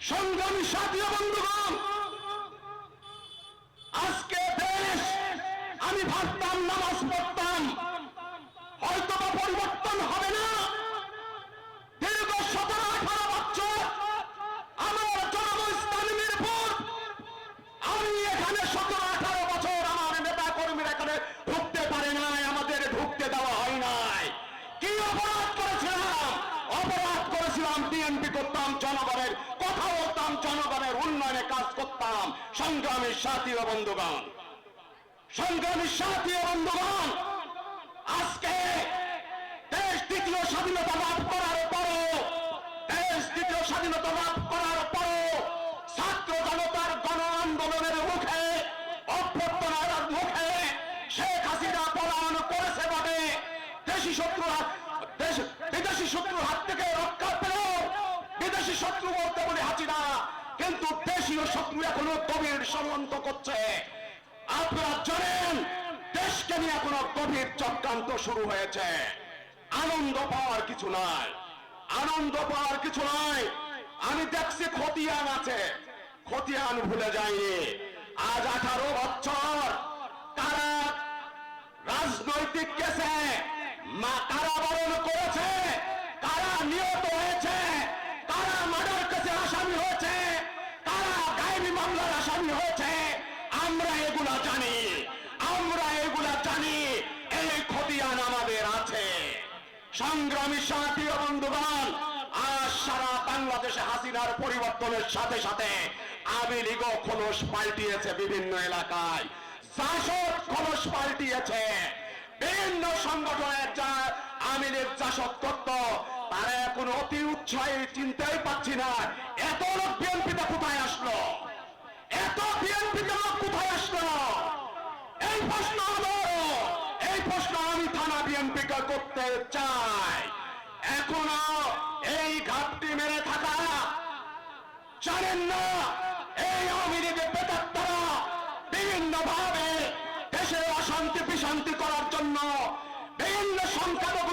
সংগ্রামী সাথী বন্ধুগণ আজকে দেশ আমি ভাবতাম নামাজ পড়তাম। হয়তো পরিবর্তন হবে না। করেছিলাম বিএনপি করতাম জনগণের কথা বলতাম জনগণের উন্নয়নে কাজ করতাম। সংগ্রামী সাথী ও বন্ধুগণ। সংগ্রামী সাথী ও বন্ধুগণ, আজকে দেশ দ্বিতীয় স্বাধীনতা লাভ করার পরও, দেশ দ্বিতীয় স্বাধীনতা লাভ করার পরও ছাত্র জনতার গণ আন্দোলনের দেশীয় শত্রু এখনও গভীর ষড়যন্ত্র করছে। আপনারা জানেন, দেশকে নিয়ে এখনও গভীর চক্রান্ত শুরু হয়েছে। আনন্দ পাওয়ার কিছু নাই। আনন্দ পাওয়ার কিছু নাই। আমি দেখছি খতিয়ান আছে। খতিয়ান ভুলে যায়নি আজ আঠারো বছর তারা রাজনৈতিক কেসে মা কারাবরণ করেছে, কারা নিহত মামলার আসামি হয়েছে, আমরা এগুলা জানি, আমরা এগুলা জানি, এই খতিয়ান আমাদের আছে। সংগ্রামী সাথী বন্ধুগণ, আজ সারা বাংলাদেশে হাসিনার পরিবর্তনের সাথে সাথে আওয়ামী লীগও খোলস পাল্টিয়েছে বিভিন্ন এলাকায়। জাসদ খোলস পাল্টিয়েছে। বিভিন্ন সংগঠনের যা আওয়ামী লীগ করত, তারা এখন অতি উৎসাহী, চিনতেই পাচ্ছি না, এত প্রশ্ন এই প্রশ্ন আমি থানা বিএনপিকে করতে চাই। এখনও এই ঘাটতি মেরে থাকা জানেন না, এই আওয়ামী লীগের বেতাত্তারা বিভিন্ন ভাবে দেশের অশান্তি বিশান্তি করার জন্য বিভিন্ন সংখ্যালঘু